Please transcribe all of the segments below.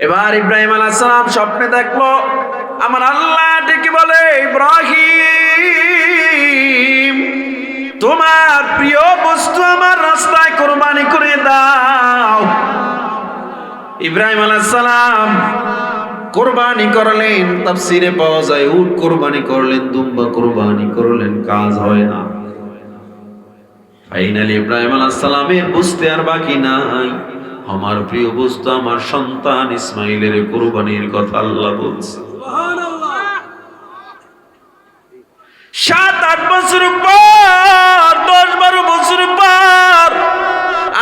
এবার ইব্রাহিম আলাইসালাম স্বপ্নে দেখল, আমার আল্লাহ ডেকে বলে, ইব্রাহিম, তোমার প্রিয় বস্তু আমার রাস্তায় কোরবানি করে দাও। ইব্রাহিম আলাইসালাম কোরবানি করলেন, তাফসিরে পাওয়া যায়, উট কোরবানি করলেন, দুম্বা কোরবানি করলেন, কাজ হয় না। ফাইনালি ইব্রাহিম সালামের বুঝতে আর বাকি নাই। আমার প্রিয় বস্তু, আমার সন্তান ইসমাইলের কোরবানির কথা আল্লাহ বলছে। সাত, আট বছর পর, দশ, বারো বছর পর,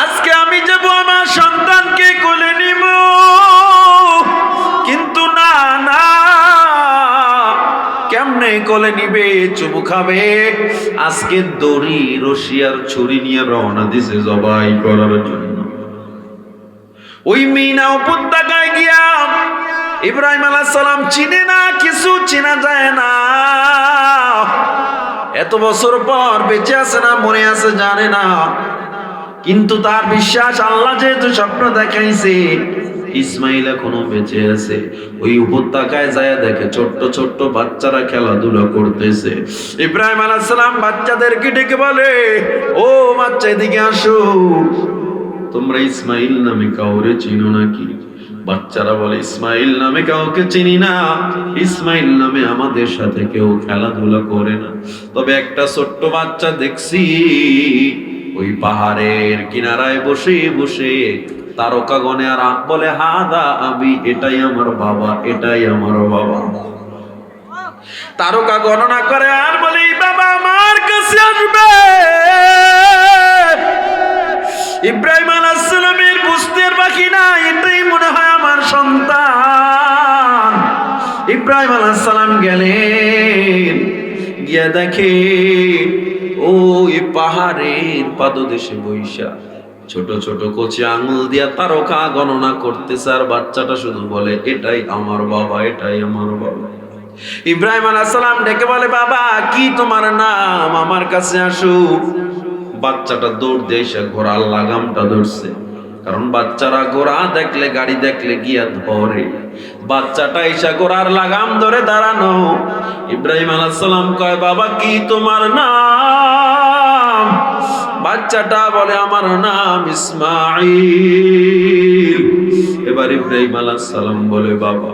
আজকে আমি যাব আমার সন্তানকে কোলে নিব। কিন্তু না না, কেমনে কোলে নিবে, চুমু খাবে? আজকে দড়ি রশিয়ার ছুরি নিয়ে রওনা দিছে জবাই করার জন্য। ওই মিনা উপত্যকায় গিয়া ইব্রাহিম আলাহ সালাম চিনে না, কিছু চেনা যায় না। এত বছর পর বেঁচে আছে না মনে আছে, জানে না। কিন্তু তার বিশ্বাস আল্লাহ যেহেতু স্বপ্ন দেখাইছে, ইসমাইল এখনও বেঁচে আছে। ওই উপত্যকায় যায় দেখে ছোট্ট ছোট্ট বাচ্চারা খেলাধুলা করতেছে। ইব্রাহিম আলাইহিস সালাম বাচ্চাদেরকে ডেকে বলে, ও বাচ্চা, এদিকে আসো। তোমরা ইসমাইল নামে কাউরে চিনো নাকি? বাচ্চারা বলে, ইসমাইল নামে কাউকে চিনি না। ইসমাইল নামে আমাদের সাথে কেউ খেলাধুলা করে না। তবে একটা ছোট্ট বাচ্চা দেখছি, ওই পাহাড়ের কিনারায় বসে বসে তারকা গণে আর বলে, হাদা, আমি এটাই আমার বাবা, এটাই আমার বাবা। তারকা গণনা করে আর বলে বাবা আমার কাছে আসবে। ইব্রাহিম বুঝতে না এটাই মনে হয় আমার সন্তান। ইব্রাহিম আলাইসালাম গেলেন, গিয়া দেখে, ওই পাহাড়ের পাদদেশে বৈশা ছোট ছোট কচি আঙুল দিয়া তারকা গণনা করতেছে, আর বাচ্চাটা শুধু বলে, এটাই আমার বাবা, এটাই আমার বাবা। ইব্রাহিম আলাইসালাম ডেকে বলে, বাবা, কি তোমার নাম? আমার কাছে আসো। বাচ্চাটা দৌড় দিয়ে এসে ঘোড়ার লাগামটা ধরছে। কারণ বাচ্চারা ঘোড়া দেখলে, গাড়ি দেখলে গিয়া ধরে বাচ্চাটা ইসা ঘোড়ার লাগাম ধরে দাঁড়ানো। ইব্রাহিম আলাইসালাম কয়, বাবা, কি তোমার নাম? বাচ্চাটা বলে, আমার নাম ইসমাইল এবার ইব্রাহিম আলাইসালাম বলে, বাবা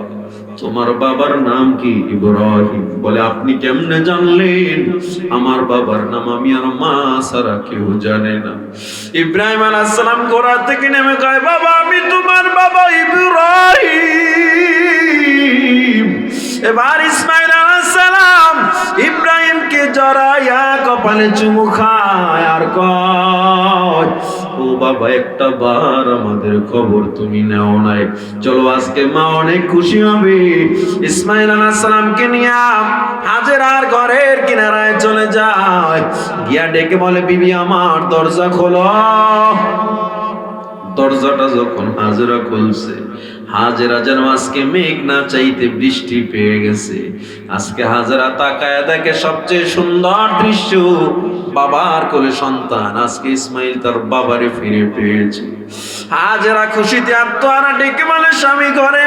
তোমার বাবার নাম কি? ইব্রাহিম। বলে, আপনি কেমনে জানলেন? আমার বাবার নাম আমি আর মা সারা কেউ জানে না। ইব্রাহিম আলাইহিস সালাম ঘোড়া থেকে নেমে কয়, বাবা, আমি তোমার বাবা ইব্রাহিম। এবার ইসমাইল সালাম। ইব্রাহিমকে জড়াইয়া কপালে চুমু খায় আর কয়, ও বাবা, একটা বার আমাদের খবর তুমি নাও নাই। চলো আজকে মা অনেক খুশি হবে। ইসমাইল আলাইহিস সালামকে নিয়ে হাজেরার ঘরের কিনারায় চলে যায়। গিয়া ডেকে বলে, বিবি, আমার দরজা খোলো। দরজাটা যখন হাজেরা খুলছে, হাজেরা যেন আজকে মেঘ না চাইতে বৃষ্টি পেয়ে গেছে। আজকে হাজেরা তাকায় দেখে সবচেয়ে সুন্দর দৃশ্য, বাবার কোলে সন্তান, আজকে ইসমাইল তার বাবারে ফিরে পেয়েছে। হাজেরা খুশিতে আত্মহারা, ডেকে মানে স্বামী, ঘরে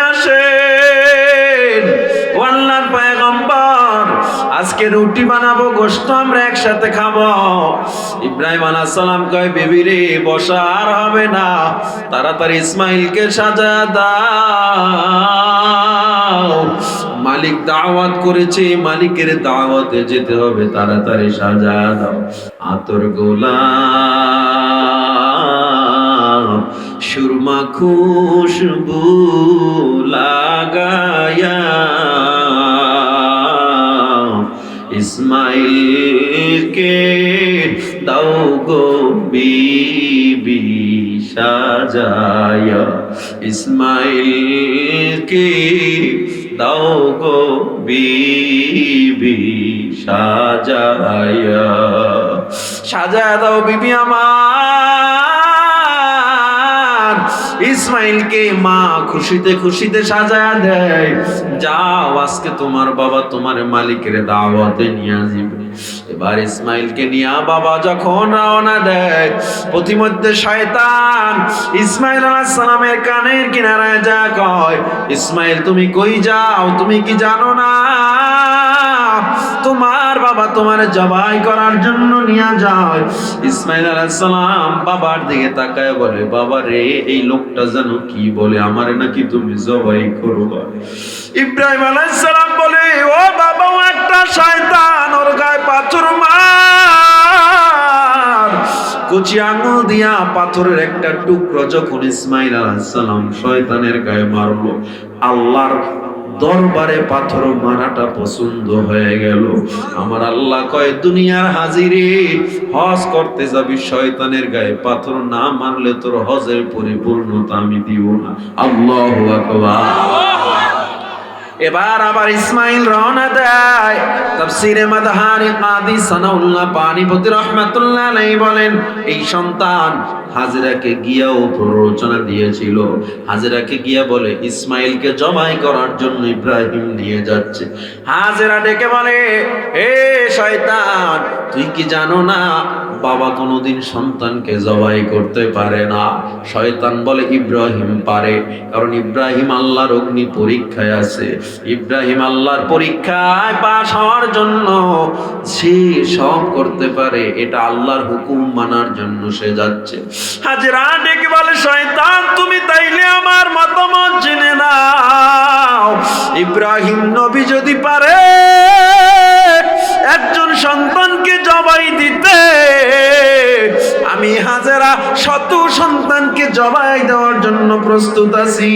আজকে রুটি বানাবো, গোশত আমরা একসাথে খাব। ইব্রাহিম আলাইহিস সালাম কয়, বেবি রে, বসা আর হবে না। তাড়াতাড়ি ইসমাইলকে সাজা দাও। মালিক দাওয়াত করেছে, মালিকের দাওয়াতে যেতে হবে, তাড়াতাড়ি সাজা দাও। আতর গোলাপ সুরমা খুশবু লাগায়া ইসমাইলকে দাও গো বিবি সাজায়া। ইসমাইলকে দাও গো বিবি সাজায়া। সাজায় দাও বিবি আমার। ইসমাইলকে মা খুশিতে খুশিতে সাজায়া দেয়। যাও, আজকে তোমার বাবা তোমার মালিকের দাওয়াতে নিয়ে আসবে। এবার ইসমাইলকে নিয়ে বাবা যখন রওনা দেয় প্রতিমধ্যে শয়তান ইসমাইল আলাইহিস সালামের কানের কিনারায় যা কয়, ইসমাইল, তুমি কই যাও? তুমি কি জানো না? তোমার বাবা তোমার জবাই করার জন্য নিয়ে যায়। ইসমাইল সালাম বাবার দিকে তাকায় বলে, বাবা রে, এই লোকটা জানো কি বলে? আমারে নাকি তুমি জবাই করবা ইব্রাহিম সালাম বলে, ও বাবা একটা শয়তান, ওর গায়ে পাথর মার। কুচি আঙুল দিয়া পাথরের একটা টুকরো যখন ইসমাইল আলাইহিস সালাম শয়তানের গায়ে মারলো, আল্লাহর দরবারে পাথর মারাটা পছন্দ হয়ে গেল। আমার আল্লাহ কয়, দুনিয়ার হাজিরে, হজ করতে যাবি শয়তানের গায়ে। পাথর না মারলে তোর হজের পরিপূর্ণতা আমি দিব না। আল্লাহ এবার আবার ইসমাইল রওনা দেয়। তাফসিরে মাদহারি কাদি সানাউল্লাহ পানিপতি রহমাতুল্লাহ আলাইহি বলেন, এই সন্তান হাজরাকে গিয়াও প্ররোচনা দিয়েছিল। হাজরাকে গিয়া বলে, ইসমাইলকে জবাই করার জন্য ইব্রাহিম নিয়ে যাচ্ছে। হাজরা ডেকে বলে, এ শয়তান, তুই কি জানো না বাবা কোনোদিন সন্তানকে জবাই করতে পারে না। শয়তান বলে ইব্রাহিম পারে, কারণ ইব্রাহিম আল্লাহর অগ্নি পরীক্ষায় আছে। ইব্রাহিম আল্লাহর পরীক্ষায় পাশ হওয়ার জন্য সে সব করতে পারে, এটা আল্লাহর হুকুম মানার জন্য সে যাচ্ছে। হাজরা ডেকে বলে, শয়তান, তুমি তাইলে আমার মতামত জেনে নাও। ইব্রাহিম নবী যদি পারে প্রস্তুত আছি।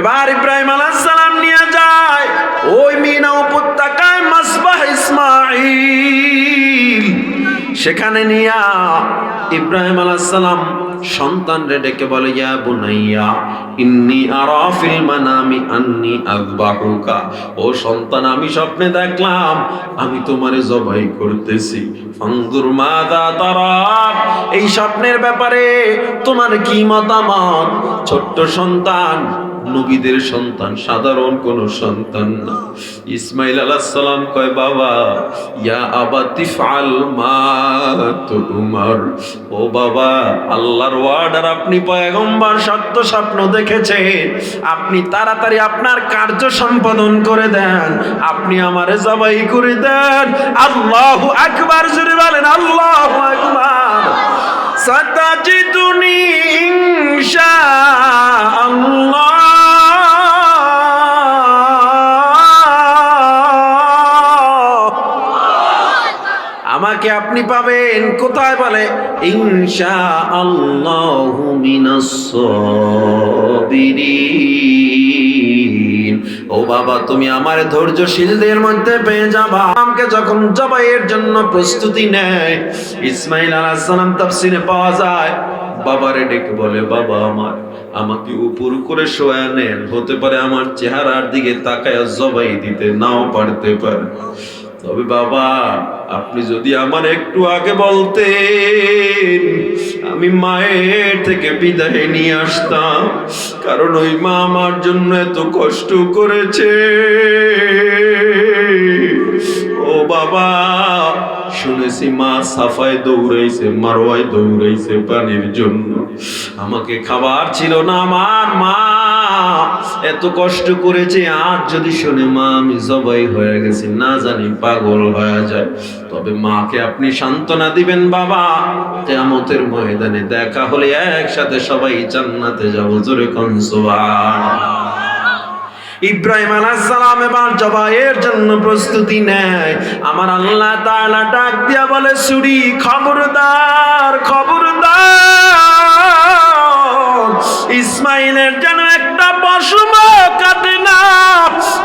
এবার ইব্রাহিম আলাইহিস সালাম নিয়ে যায়। ওই মিনা উপত্যকায় মাসবাহ ইসমাইল সেখানে নিয়া ইব্রাহিম আলাইহিস সালাম সন্তান রে ডেকে বলে, ইয়া বুনাইয়া ও সন্তান, আমি স্বপ্নে দেখলাম, আমি তোমারে জবাই করতেছি। ফানজুর মাদা তারা। এই স্বপ্নের ব্যাপারে তোমার কি মতামত? ছোট্ট সন্তান নবীদের সন্তান, সাধারণ কোন সন্তান না। ইসমাইল আলাহ সালাম কয়, বাবা, ইয়া আবা তিফআল মা তুমার ও বাবা, আল্লাহর ওয়ার্ডার আপনি পয়গম্বর সত্য স্বপ্ন দেখেছেন। আপনি তাড়াতাড়ি আপনার কার্য সম্পাদন করে দেন। আপনি আমারে জবাই করে দেন। আল্লাহ আকবার জুড়ে বলেন, আল্লাহু আকবার। সাতাজিদুনি ইনশাআল্লাহ আমাকে আপনি পাবেন। কোথায় বলে? ইনশা আল্লাহু ও বাবা, তুমি আমার ধৈর্যশীলদের মধ্যে পেয়ে যাবা। আমাকে যখন জবাইয়ের জন্য প্রস্তুতি নেয়, ইসমাইল আলাইহিস সালাম তাফসিরে পাওয়া যায়, বাবারে ডেকে বলে, বাবা আমার, আমাকে উপর করে শোয়া নেন। হতে পারে আমার চেহারার দিকে তাকায় জবাই দিতে নাও পারতে পারে। তবে বাবা, আপনি যদি আমার একটু আগে বলতেন, আমি মায়ের থেকে বিদায় নিয়ে আসতাম, কারণ ওই মা আমার জন্য এত কষ্ট করেছে। ও বাবা শুনেছি, মা সাফায় দৌড়াইছে, মারোয়ায় দৌড়াইছে পানির জন্য। আমাকে খাবার ছিল না আমার মা। এত কষ্ট করেছে আজ যদি শুনে মা, আমি জবাই হয়ে গেছি, না জানি পাগল হয়ে যায়। তবে মাকে আপনি সান্ত্বনা দিবেন, বাবা। কেয়ামতের ময়দানে দেখা হলে একসাথে সবাই জান্নাতে যাব, জোরে কনসোবার ইব্রাহিম আলাইসালাম সালাম এবার জবাইয়ের জন্য প্রস্তুতি নেয়। আমার আল্লাহ তাআলা ডাক দিয়া বলে, সুরি, খবরদার খবরদার। ইসমাইলের যেন একটা পশম কাটে না,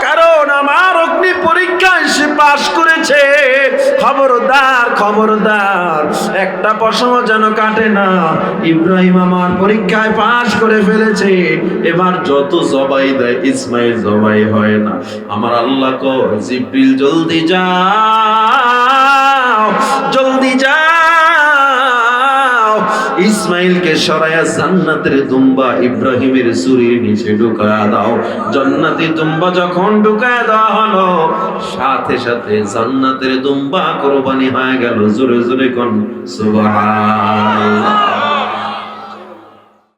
কারণ আমার অগ্নি পরীক্ষায় সে পাশ করেছে। খবরদার খবরদার। একটা প্রশ্ন যেন কাটে না। ইব্রাহিম আমার পরীক্ষায় পাশ করে ফেলেছে। এবার যত জবাই দেয়, ইসমাইল জবাই হয় না। আমার আল্লাহ কো জিব্রিল, জলদি যাও জলদি যাও। ইসমাইলকে সরায়া জান্নাতের দুম্বা ইব্রাহিমের চুরির নিচে ঢুকায়া দাও। জান্নাতি দুম্বা যখন ঢুকায়া দেওয়া হলো, সাথে সাথে জান্নাতের দুম্বা কোরবানি হয়ে গেল। জোরে জোরে কোন, সুবহানাল্লাহ।